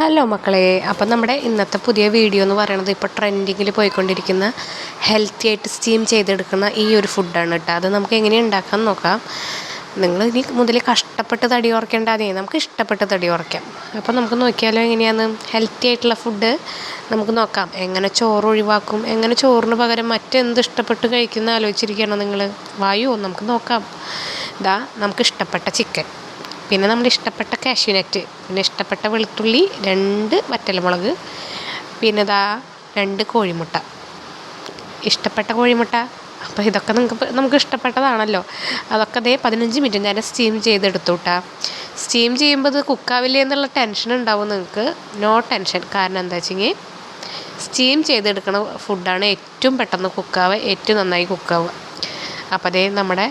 Hello മക്കളെ അപ്പം നമ്മുടെ ഇന്നത്തെ പുതിയ വീഡിയോ എന്ന് പറയുന്നത് ഇപ്പോൾ ട്രെൻഡിങ്ങിൽ പോയിക്കൊണ്ടിരിക്കുന്ന ഹെൽത്തി ആയിട്ട് സ്റ്റീം ചെയ്തെടുക്കുന്ന ഈ ഒരു ഫുഡാണ് കേട്ടോ. അത് നമുക്ക് എങ്ങനെ ഉണ്ടാക്കാൻ നോക്കാം. നിങ്ങൾ ഇനി മുതൽ കഷ്ടപ്പെട്ട് തടി ഉറക്കേണ്ടാതെ നമുക്ക് ഇഷ്ടപ്പെട്ട് തടി ഓർക്കാം അപ്പം നമുക്ക് നോക്കിയാലോ എങ്ങനെയാണ്? ഹെൽത്തി ആയിട്ടുള്ള ഫുഡ് നമുക്ക് നോക്കാം. എങ്ങനെ ചോറ് ഒഴിവാക്കും? എങ്ങനെ ചോറിന് പകരം മറ്റെന്ത് ഇഷ്ടപ്പെട്ട് കഴിക്കുന്ന ആലോചിച്ചിരിക്കണം നിങ്ങൾ? വായു നമുക്ക് നോക്കാം. ഇതാ നമുക്ക് ഇഷ്ടപ്പെട്ട ചിക്കൻ പിന്നെ നമ്മൾ ഇഷ്ടപ്പെട്ട കാഷ്യൂനറ്റ് പിന്നെ ഇഷ്ടപ്പെട്ട വെളുത്തുള്ളി രണ്ട് വറ്റൽമുളക് പിന്നെ ഇതാ രണ്ട് കോഴിമുട്ട. ഇഷ്ടപ്പെട്ട കോഴിമുട്ട അപ്പോൾ ഇതൊക്കെ നിങ്ങൾക്ക് നമുക്ക് ഇഷ്ടപ്പെട്ടതാണല്ലോ. അതൊക്കെ അതേ പതിനഞ്ച് മിനിറ്റ് നേരം സ്റ്റീം ചെയ്തെടുത്തു കേട്ടാ സ്റ്റീം ചെയ്യുമ്പോൾ ഇത് കുക്കാവില്ല എന്നുള്ള ടെൻഷൻ ഉണ്ടാവും നിങ്ങൾക്ക് നോ ടെൻഷൻ കാരണം എന്താ വെച്ചെങ്കിൽ സ്റ്റീം ചെയ്തെടുക്കുന്ന ഫുഡാണ് ഏറ്റവും പെട്ടെന്ന് കുക്കാവുക ഏറ്റവും നന്നായി കുക്കാവുക. അപ്പോൾ അതേ നമ്മുടെ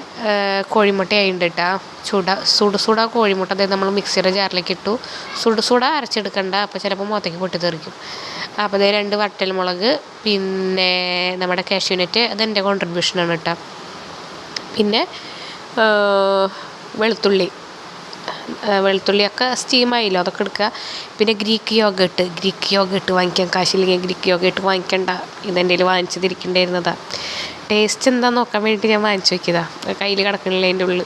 കോഴിമുട്ട ആയിട്ടുണ്ട് ചൂട സുട സുട കോഴിമുട്ട അതേ നമ്മൾ മിക്സിയുടെ ജാറിലേക്ക് ഇട്ടു. സുട സുട അരച്ചെടുക്കണ്ട അപ്പോൾ ചിലപ്പോൾ മുഖത്തേക്ക് പൊട്ടിത്തെറിക്കും അപ്പോൾ അതേ രണ്ട് വട്ടൽ മുളക് പിന്നെ നമ്മുടെ കാഷ്യൂനറ്റ് അതെന്റെ കോൺട്രിബ്യൂഷനാണ് കേട്ടോ പിന്നെ വെളുത്തുള്ളി. വെളുത്തുള്ളിയൊക്കെ സ്റ്റീമായില്ലോ അതൊക്കെ എടുക്കുക. പിന്നെ ഗ്രീക്ക് യോഗട്ട് ഗ്രീക്ക് യോഗട്ട് വാങ്ങിക്കാൻ കാശില്ലെങ്കിൽ ഗ്രീക്ക് യോഗട്ട് വാങ്ങിക്കണ്ട. ഇതെന്റെ വാങ്ങിച്ചതിരിക്കേണ്ടിയിരുന്നതാണ് ടേസ്റ്റ് എന്താണെന്ന് നോക്കാൻ വേണ്ടിയിട്ട് ഞാൻ വാങ്ങിച്ചു നോക്കിയതാണ് കയ്യിൽ കിടക്കണില്ല അതിന്റെ ഉള്ളിൽ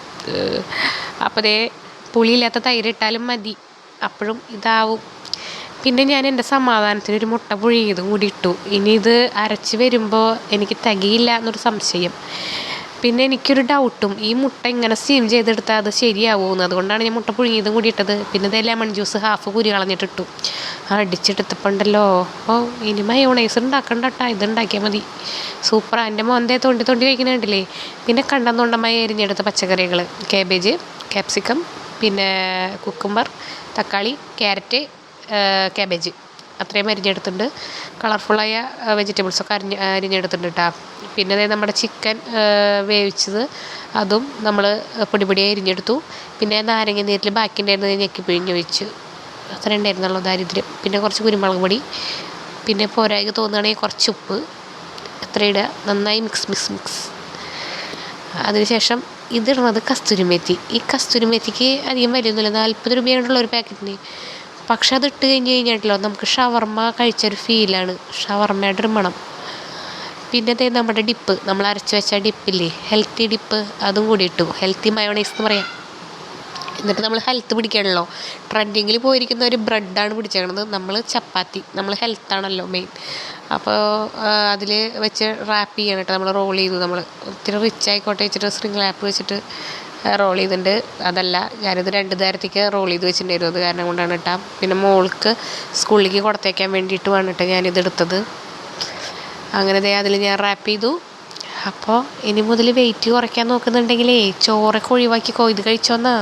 അപ്പോൾ അതേ പുളിയില്ലാത്ത തൈര് ഇട്ടാലും മതി. അപ്പോഴും ഇതാവും. പിന്നെ ഞാൻ എന്റെ സമാധാനത്തിന് ഒരു മുട്ട പുഴുങ്ങിയതും കൂടി ഇട്ടു. ഇനി ഇത് അരച്ച് വരുമ്പോൾ എനിക്ക് തികയില്ല എന്നൊരു സംശയം. പിന്നെ എനിക്കൊരു ഡൗട്ടും ഈ മുട്ട ഇങ്ങനെ സ്റ്റീം ചെയ്തെടുത്താൽ അത് ശരിയാവുമെന്ന് അതുകൊണ്ടാണ് ഞാൻ മുട്ട പുഴുങ്ങിയതും കൂടി ഇട്ടത് പിന്നെ ഇത് ലെമൺ ജ്യൂസ് ഹാഫ് കുരി കളഞ്ഞിട്ടിട്ടു അടിച്ചെടുത്തപ്പോണ്ടല്ലോ. ഓ ഇനി മയോണൈസ് ഉണ്ടാക്കണ്ട കേട്ടോ ഇത് ഉണ്ടാക്കിയാൽ മതി. സൂപ്പറാണ് എന്റെ മോന്തേ തൊണ്ടി തൊണ്ടി കഴിക്കുന്നുണ്ടല്ലേ? പിന്നെ കണ്ടം തൊണ്ടമായി എരിഞ്ഞെടുത്ത പച്ചക്കറികൾ. കാബേജ് ക്യാപ്സിക്കം പിന്നെ കുക്കുംബർ തക്കാളി ക്യാരറ്റ് കാബേജ് അത്രയും അരിഞ്ഞെടുത്തിട്ടുണ്ട്. കളർഫുള്ളായ വെജിറ്റബിൾസൊക്കെ അരിഞ്ഞ് അരിഞ്ഞെടുത്തിട്ടുണ്ട് കേട്ടോ പിന്നെ അതായത് നമ്മുടെ ചിക്കൻ വേവിച്ചത് അതും നമ്മൾ പൊടി പൊടിയായി അരിഞ്ഞെടുത്തു. പിന്നെ നാരങ്ങ നീരിൽ ബാക്കി ഉണ്ടായിരുന്നത് ഞെക്കി പിഴിഞ്ഞ് ഒഴിച്ച്. അത്ര ഉണ്ടായിരുന്നുള്ളൂ ദാരിദ്ര്യം. പിന്നെ കുറച്ച് കുരുമുളക് പൊടി. പിന്നെ പോരായ്ക തോന്നുകയാണെങ്കിൽ കുറച്ച് ഉപ്പ്. അത്ര ഇടുക. നന്നായി മിക്സ് മിക്സ് മിക്സ് അതിനുശേഷം ഇതിടുന്നത് കസ്തൂരിമേത്തി ഈ കസ്തൂരിമേത്തിക്ക് അധികം വലിയൊന്നുമില്ല. നാൽപ്പത് രൂപയാണുള്ള ഒരു പാക്കറ്റിന് പക്ഷെ അത് ഇട്ട് കഴിഞ്ഞ് കഴിഞ്ഞിട്ടല്ലോ. നമുക്ക് ഷവർമ്മ കഴിച്ചൊരു ഫീലാണ്. ഷവർമ്മയുടെ ഒരു മണം. പിന്നെ അതേ നമ്മുടെ ഡിപ്പ്. നമ്മൾ അരച്ച് വെച്ച ഡിപ്പില്ലേ? ഹെൽത്തി ഡിപ്പ് അതും കൂടി ഇട്ടു. ഹെൽത്തി മയോണൈസ് എന്ന് പറയാം. എന്നിട്ട് നമ്മൾ ഹെൽത്ത് പിടിക്കണമല്ലോ ട്രെൻഡിങ്ങിൽ പോയിരിക്കുന്ന ഒരു ബ്രെഡാണ് പിടിച്ചേക്കണത്. നമ്മൾ ചപ്പാത്തി. നമ്മൾ ഹെൽത്താണല്ലോ മെയിൻ. അപ്പോൾ അതിൽ വെച്ച് റാപ്പ് ചെയ്യണം കേട്ടോ. നമ്മൾ റോൾ ചെയ്തു നമ്മൾ. ഒത്തിരി റിച്ച് ആയിക്കോട്ടെ വെച്ചിട്ട് സ്ക്രീൻ റാപ്പ് വെച്ചിട്ട് റോൾ ചെയ്തിട്ടുണ്ട്. അതല്ല ഞാനിത് രണ്ട് നേരത്തേക്ക് റോൾ ചെയ്ത് വെച്ചിട്ടുണ്ടായിരുന്നു. അത് കാരണം കൊണ്ടാണ് കേട്ടോ. പിന്നെ മോൾക്ക് സ്കൂളിലേക്ക് കൊടുത്തേക്കാൻ വേണ്ടിയിട്ട് വേണ്ടിയിട്ട് ഞാനിത് എടുത്തത്. അങ്ങനെ ദേ അതിൽ ഞാൻ റാപ്പ് ചെയ്തു. അപ്പോൾ ഇനി മുതൽ വെയിറ്റ് കുറയ്ക്കാൻ നോക്കുന്നുണ്ടെങ്കിലേ ചോറൊക്കെ ഒഴിവാക്കിക്കോ ഇത് കഴിച്ചോന്നാ